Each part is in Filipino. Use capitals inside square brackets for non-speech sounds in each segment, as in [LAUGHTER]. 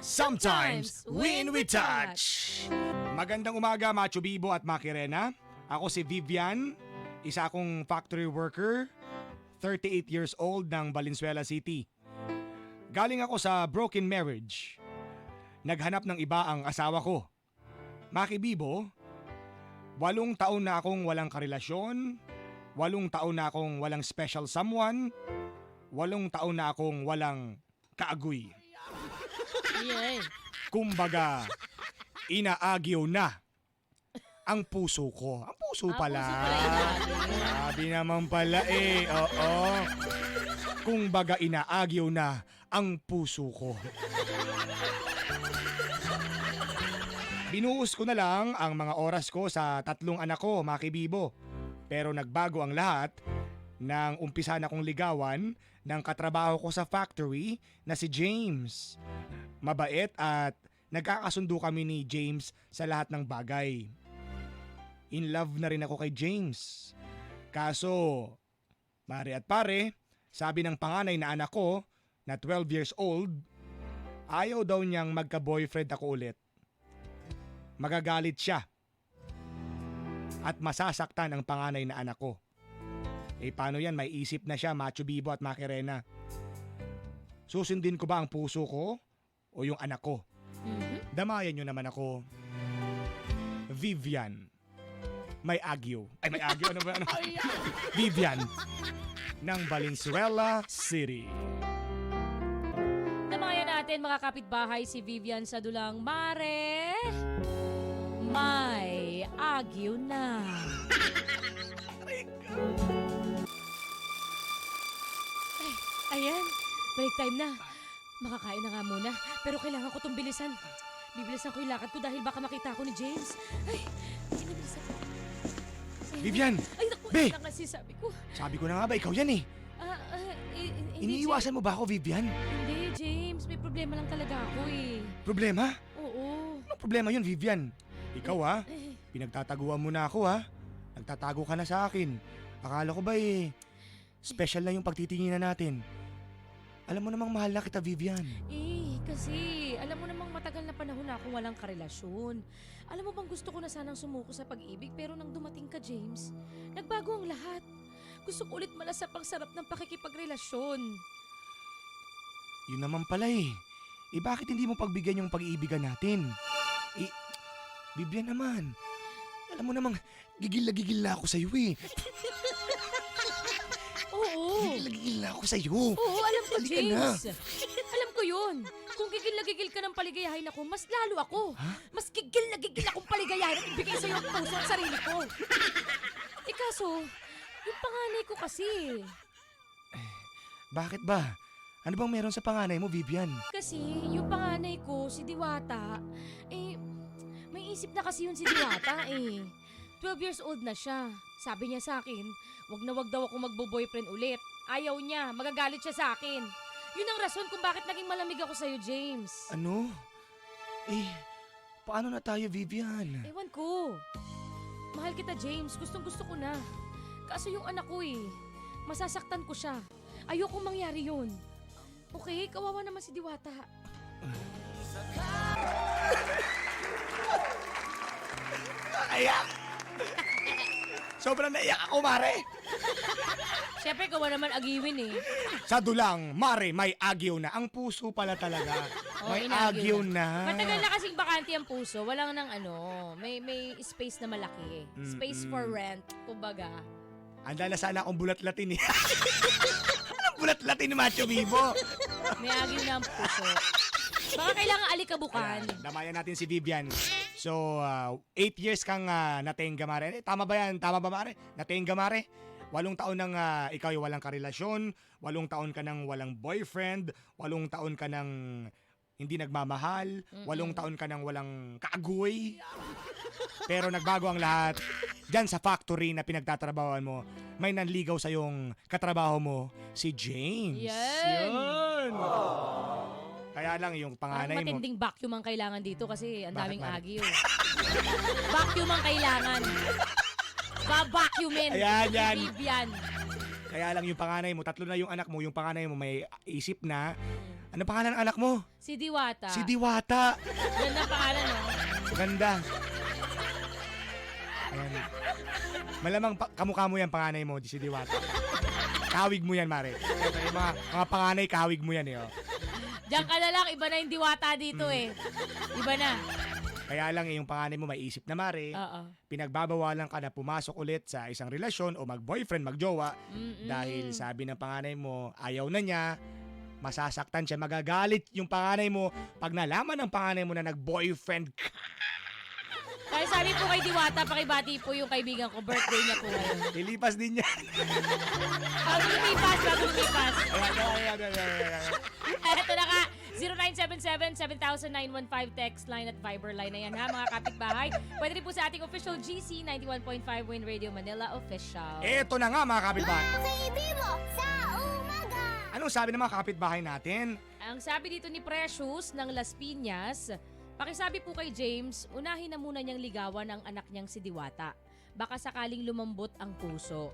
Sometimes, win we touch! Magandang umaga, Macho Bibo at Makirena. Ako si Vivian, isa akong factory worker, 38 years old ng Valenzuela City. Galing ako sa broken marriage. Naghanap ng iba ang asawa ko. Maki Bibo, walong taon na akong walang karelasyon, walong taon na akong walang special someone, walong taon na akong walang kaagoy. Yan. Kumbaga, inaagyo na ang puso ko. Ang puso Ah, pala. puso pala inaagyo. Sabi naman pala eh. Oo. Kumbaga, inaagyo na ang puso ko. Binuhos ko na lang ang mga oras ko sa tatlong anak ko, makibibo. Pero nagbago ang lahat nang umpisa na kong ligawan ng katrabaho ko sa factory na si James. Mabait at nagkakasundo kami ni James sa lahat ng bagay. In love na rin ako kay James. Kaso, mare at pare, sabi ng panganay na anak ko na 12 years old, ayaw daw niyang magka-boyfriend ako ulit. Magagalit siya. At masasaktan ang panganay na anak ko. Eh paano yan, may isip na siya, Macho Bibo at Makirena. Susundin ko ba ang puso ko o yung anak ko? Mhm. Damayan nyo naman ako. Vivian. May agyo. Ay, may agyo. Ano ba? Ano? [LAUGHS] Vivian. Ng Valenzuela City. Namayan natin mga kapitbahay si Vivian sa dulang Mare. May agyo na. [LAUGHS] ayan. Break time na. Makakain na nga muna. Pero kailangan ko itong bilisan. Bibilisan ko yung lakad ko dahil baka makita ako ni James. Ay, binibilisan ko. Ay, Vivian! Ay, naku, Be! ano kasi sabi ko. Sabi ko na nga ba, ikaw yan eh. Ah, ah, eh, eh, hindi, Iniiwasan mo ba ako, Vivian? James. Hindi, James. May problema lang talaga ako eh. Problema? Oo. Anong problema yun, Vivian? Ikaw ha? Eh, Pinagtataguan mo na ako ha? Nagtatago ka na sa akin. Akala ko ba eh, special na yung pagtitinginan natin. Alam mo namang mahal na kita, Vivian. eh, kasi alam mo namang matagal na panahon na akong walang karelasyon. Alam mo bang gusto ko na sanang sumuko sa pag-ibig pero nang dumating ka, James, nagbago ang lahat. Gusto ko ulit malasap ang sarap ng pakikipagrelasyon. Yun naman pala eh. Eh bakit hindi mo pagbigyan yung pag-iibigan natin? Eh, Vivian naman. Alam mo namang, gigil na gigil na ako sa'yo eh. [LAUGHS] Gigil na gigil na ako sa'yo. Oo, alam ko, Halika na. James. Alam ko yun. Kung gigil na gigil ka ng paligayahin ako, mas lalo ako. Mas gigil na gigil akong paligayahin at ibigay sa'yo ang puso at sarili ko. Eh kaso, yung panganay ko kasi. Bakit ba? Ano bang meron sa panganay mo, Vivian? Kasi yung panganay ko, si Diwata, eh, may isip na kasi yun si Diwata eh. 12 years old na siya. Sabi niya sa akin, wag na wag daw ako magbo-boyfriend ulit. Ayaw niya, magagalit siya sa akin. Yun ang rason kung bakit naging malamig ako sa'yo, James. Ano? Eh, paano na tayo, Vivian? Ewan ko. Mahal kita, James. Gustong gusto ko na. Kaso yung anak ko eh, masasaktan ko siya. Ayokong mangyari yun. Okay, kawawa naman si Diwata. Naiyak! Sobrang naiyak ako, Mare! Siyempre, kawa naman agiwin eh. Sa dulang, Mare, may agyo na. Ang puso pala talaga. Oo, may agyo na. Matagal na kasing bakante ang puso. Walang nang ano, may may space na malaki. Space for rent, kumbaga. Anda na sana akong bulat-latin eh. [LAUGHS] Anong bulat-latin ni Macho Vivo? May agyo na ang puso. Baka kailangan alikabukan. Ayan, damayan natin si Vivian. So, 8 years kang uh, natenga mare. Eh, tama ba yan? Tama ba mare? Natenga mare? Walong taon nang ah, ikaw ay walang karelasyon, walong taon ka nang walang boyfriend, walong taon ka nang hindi nagmamahal, walong taon ka nang walang kaagoy. Pero nagbago ang lahat. Diyan sa factory na pinagtatrabahoan mo, may nanligaw sa yung katrabaho mo, si James. Yan. Yun. Kaya lang yung Parang panganay mo. matinding vacuum ang kailangan dito kasi ang Bakit, daming Mare? agyo. vacuum ang kailangan. Ba-vacuumin. Ayan, yan. Vivian. Kaya lang yung panganay mo, tatlo na yung anak mo, yung panganay mo may isip na, Ano pangalan ng anak mo? Si Diwata. Si Diwata. Ganda pangalan, no? Ganda. Ayan. Malamang pa- kamukha mo yan, panganay mo, si Diwata. Kahawig mo yan, Mare. Yung mga, mga panganay, kahawig mo yan eh. Oh. Diyan ka na lang, iba na yung Diwata dito Mm. eh. Iba na. Kaya lang eh, yung panganay mo may isip na, Mare. Oo. Pinagbabawalan ka na pumasok ulit sa isang relasyon o mag-boyfriend, magjowa. Mm-mm. Dahil sabi ng panganay mo, ayaw na niya, masasaktan siya, magagalit yung panganay mo pag nalaman ng panganay mo na nag-boyfriend ka. Kaya sabi po kay Diwata, pakibati po yung kaibigan ko, birthday niya po ngayon. [LAUGHS] Lilipas din niya. Bago lumipas, bago lumipas. Ayan, ayan, ayan, ayan, ayan. Ito na 0977-7915 text line at Viber line na yan ha, mga kapitbahay. Pwede rin po sa ating official GC 91.5 Win Radio Manila official. Eto na nga mga kapitbahay. Baby mo sa umaga. Anong sabi ng mga kapitbahay natin? Ang sabi dito ni Precious ng Las Piñas, pakisabi po kay James, unahin na muna niyang ligawan ang anak niyang si Diwata. Baka sakaling lumambot ang puso.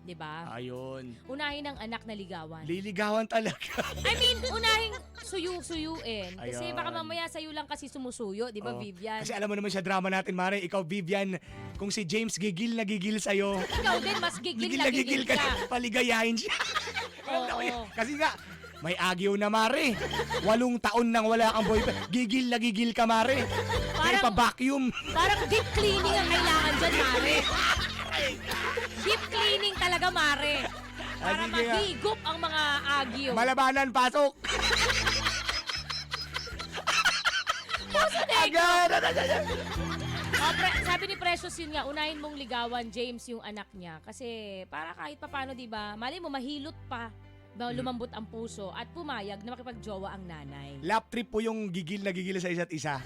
'Di ba? Ayun. Unahin ang anak na ligawan. Liligawan talaga. [LAUGHS] I mean, unahing suyu-suyuin. Kasi Ayun. baka mamaya sa'yo lang kasi sumusuyo, di ba, Oo. Vivian? Kasi alam mo naman siya drama natin, Mare. Ikaw, Vivian, kung si James gigil na gigil sa'yo. [LAUGHS] Ikaw din, mas gigil, Gigil na gigil ka. na, Paligayahin siya. [LAUGHS] Alam Oo. yun. Kasi nga, may agyo na, Mare. Walong taon nang wala kang boyfriend. Gigil na gigil ka, Mare. Parang- pa vacuum. Parang deep cleaning ang kailangan dyan, Mare. Deep cleaning talaga, Mare. Para Ah, sige nga. ang mga agyo. Malabanan, pasok. Puso na Agad. Oh, pre- sabi ni Precious yun nga, unahin mong ligawan James yung anak niya. Kasi para kahit papano, di ba, mali mo, mahilot pa. Ba, Mm. lumambot ang puso at pumayag na makipagjowa ang nanay. Lap trip po yung gigil na gigil sa isa't isa.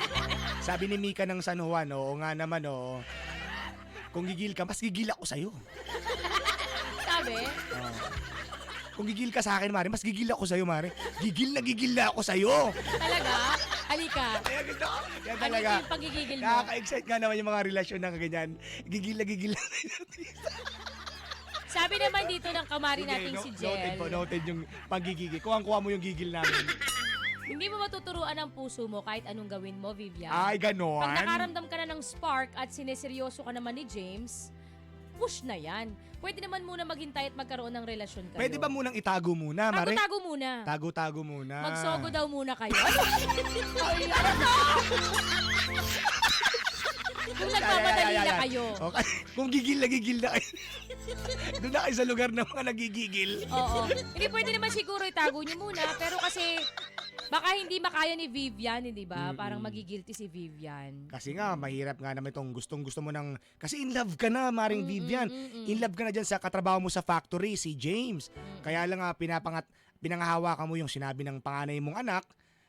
[LAUGHS] Sabi ni Mika ng San Juan, oo nga naman, oo. Kung gigil ka, mas gigil ako sa'yo. Sabi, Oo. Kung gigil ka sa akin, Mare, mas gigil ako sa'yo, Mare. Gigil na gigil na ako sa'yo. talaga, halika. Kaya gusto ko. Ano talaga. yung pagigigil mo? Nakaka-excite nga naman yung mga relasyon na ganyan. Gigil na gigil na. Sabi naman dito ng kamari nating si Noted Jel, po, noted yung pagigigil. Kuhang-kuha mo yung gigil namin. Hindi mo matuturuan ang puso mo kahit anong gawin mo, Vivian. Ay, ganon. Pag nakaramdam ka na ng spark at sineseryoso ka naman ni James, push na yan. Pwede naman muna maghintay at magkaroon ng relasyon kayo. Pwede ba munang itago muna, Mare? Tago-tago muna. Tago-tago muna. Magsogo daw muna kayo. [LAUGHS] Ay, ano Kung nagmamadali na kayo. Okay. Kung gigil na gigil na kayo. [LAUGHS] Doon na kayo sa lugar ng mga nagigigil. Oo. Hindi pwede naman siguro itago niyo muna, pero kasi baka hindi makaya ni Vivian, hindi ba? Mm-mm. Parang magigilty si Vivian. Kasi nga, mahirap nga naman itong gustong gusto mo ng... Kasi in love ka na, Maring Vivian. Mm-mm-mm-mm. In love ka na dyan sa katrabaho mo sa factory, si James. Mm. Kaya lang nga, pinapangat, pinangahawakan mo yung sinabi ng panganay mong anak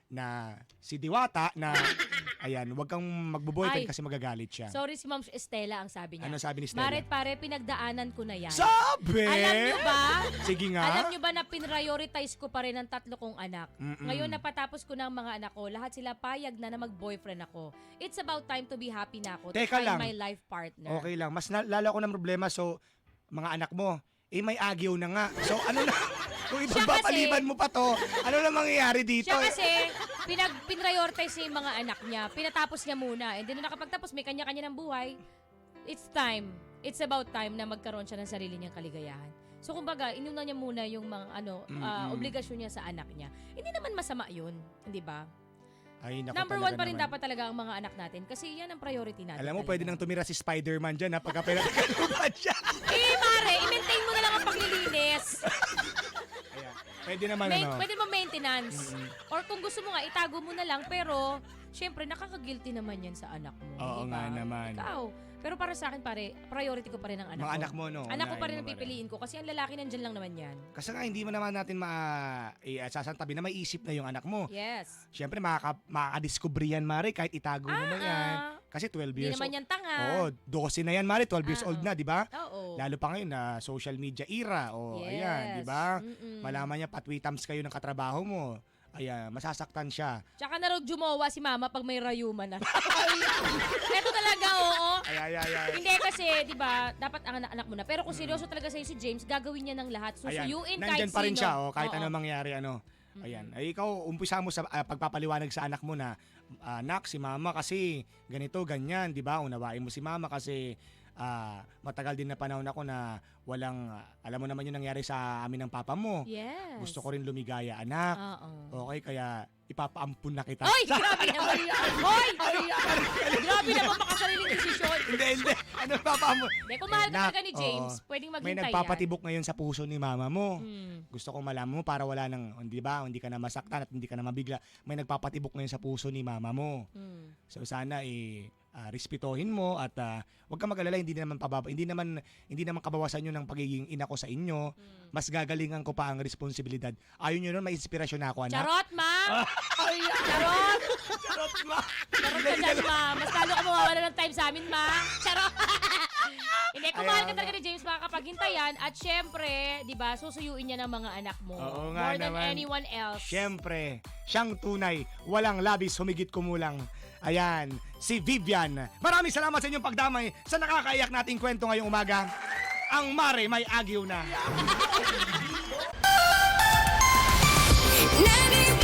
na si Diwata na [LAUGHS] ayan, wag kang magbo-boyfriend Ay. kasi magagalit siya. Sorry si Ma'am Estela ang sabi niya. ano sabi ni Stella? Maret pare, pinagdaanan ko na yan. Sabi! Alam niyo ba? Sige nga. Alam niyo ba na pinrioritize ko pa rin ang tatlo kong anak? Mm-mm. Ngayon napatapos ko ng mga anak ko, lahat sila payag na na mag-boyfriend ako. It's about time to be happy na ako. to Teka find lang. my life partner. Okay lang. Mas na, lalo ako ng problema. So, mga anak mo, eh may agyo na nga. So, ano na? [LAUGHS] Kung Siya mo pa to, ano na mangyayari dito? Siya kasi, pinag pinrioritize niya yung mga anak niya. Pinatapos niya muna. And then nakapagtapos, may kanya-kanya ng buhay. It's time. It's about time na magkaroon siya ng sarili niyang kaligayahan. So kumbaga, inuna niya muna yung mga ano, ah, Mm-mm. obligasyon niya sa anak niya. Hindi naman masama yun, hindi ba? Ay, naku, Number one pa rin naman. dapat talaga ang mga anak natin kasi yan ang priority natin. Alam mo, talaga. pwede nang tumira si Spider-Man dyan, ha? Pagka pinagkalupan siya. [LAUGHS] Eh, mare, i-maintain mo na lang ang paglilinis. [LAUGHS] Pwede naman, Main, ano? pwede mo maintenance. Or kung gusto mo nga, itago mo na lang. Pero, syempre, nakaka-guilty naman yan sa anak mo. Oo di nga naman. Ikaw. Pero para sa akin, pare, priority ko pa rin ang anak Mga ko. anak mo, no? Anak ko pa rin ang mo pipiliin ko kasi ang lalaki nandyan lang naman yan. Kasi nga, hindi mo naman natin ma... Eh, sasantabi na may isip na yung anak mo. Yes. Siyempre, makaka, makakadiscover yan, Mare, kahit itago mo na yan. Ah, Kasi 12 Hindi years naman yan tanga. Oo, 12 na yan, Mare. 12 years Ah, old oo. na, di ba? Oo. Lalo pa ngayon na social media era. O, yes. ayan, di ba? Mm-mm. Malaman niya, patwitams kayo ng katrabaho mo. Ayan, masasaktan siya. Tsaka na raw jumowa si mama pag may rayuma na. [LAUGHS] Ito talaga, oo. Ay, ay, ay, ay. Hindi kasi, di ba, dapat ang anak-anak mo na. Pero kung seryoso talaga sa'yo si James, gagawin niya ng lahat. Ayan, Susuyuin kahit nandyan pa rin sino. siya, oh, kahit Oo. ano mangyari, ano. Ayan. Ay, ikaw, umpisa mo sa ah, pagpapaliwanag sa anak mo na, anak, si mama kasi ganito, ganyan, di ba? Unawain mo si mama kasi ah, matagal din na panahon ako na walang, ah, alam mo naman yung nangyari sa amin ng papa mo. Yes. Gusto ko rin lumigaya, anak. Oo. Okay, kaya ipapaampun na kita. Ay, grabe [LAUGHS] naman yan. Hoy! grabe naman makasariling desisyon. hindi, hindi. Ano papaampun? Hindi, kung mahal ka Nak, talaga ni James, oo. pwedeng May maghintay nagpapatibok ngayon sa puso ni mama mo. yan. Mm. Gusto kong malaman mo para wala nang, hindi ba, hindi ka na masaktan at hindi ka na mabigla. May nagpapatibok ngayon sa puso ni mama mo. Mm. So sana eh ah, respetuhin mo at ah, huwag ka mag-alala, hindi naman pababa, hindi naman hindi naman kabawasan yun ng pagiging ina ko sa inyo. Mm. Mas gagalingan ko pa ang responsibilidad. Ayun yun nun, may inspirasyon na ako, anak. Charot, ma! [LAUGHS] Charot! Charot, ma! Charot ka dyan, ma! Mas lalo ka mawawala ng time sa amin, ma! Charot! [LAUGHS] Hindi, kung mahal ka talaga ni James, makakapaghintayan. At syempre, di ba, susuyuin niya ng mga anak mo. Oo nga More than naman. anyone else. Siyempre, siyang tunay, walang labis, humigit kumulang. Ayan, si Vivian. Maraming salamat sa inyong pagdamay sa nakakaiyak nating kwento ngayong umaga. Ang mare may agyo na. 91.1